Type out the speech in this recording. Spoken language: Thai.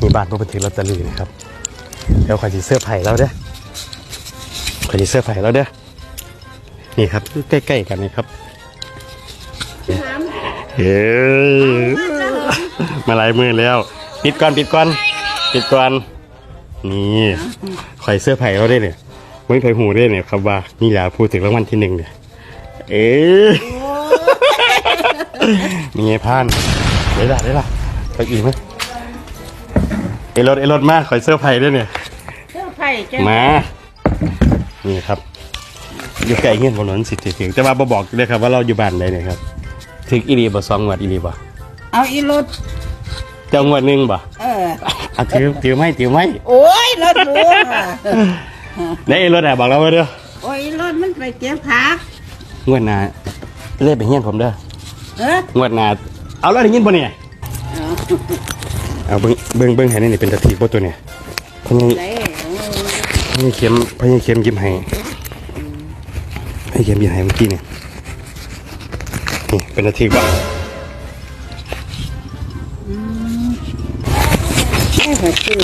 มีบ้านผู้บันทึกลอตเตอรี่นะครับเดี๋ยวขอยจีเสื้อร์ไผ่แล้วเด้อขอยจีเสื้อร์ไผ่แล้วเด้อนี่ครับใกล้ๆกันนี่ครับเฮ้ยมาหลายมือแล้ว ปิดก่อนปิดก่อนปิดก่อนนี่ข่อยเสื้อร์ไผ่เราได้เนี่ยไม่เคยหูได้เนี่ยครับว่านี่แหละพูดถึงรางวัลที่หนึ่งเนี่ยเอ๊ะมีไงพานเดี๋ยวล่ะเดี๋ยวล่ะไปอีกไหม เอรถเอรถมากขอยเสื้อร์ไผ่ด้วยเนี่ยเจ้าไผ่แกมา นี่ครับ อยู่ใกล้เงี้ยบนถนนสิทธิถึงแต่ว่าบ่บอกเลยครับว่าเราอยู่บ้านใดเนี่ยครับ ถึงอีรีบ่สองงวดอีรีบ่เอาอีรถเจ้างวดหนึงบ่เออเอาถือถือไม่ถือไม่โอ้ยรถรู้ค่ะได้เอรถแอบบอกเราไว้เด้อโอ้ยรถมันไปเก็บผักงวดหน้าเล่ไปเฮียนผมเด้อเอองวดหน้าเอาแล้วได้ยินบ่เนี่ย เอาเบิ้งเบิ้งเบิ้งให้นี่เป็นตะทีบ่ตัวเนี่ยพญได้พญเข็มพญเข็มยิ้มให้พญเข็มยิ้มให้เมื่อกี้เนี่ยนี่เป็นตะทีบ่แค่หัวชื่อ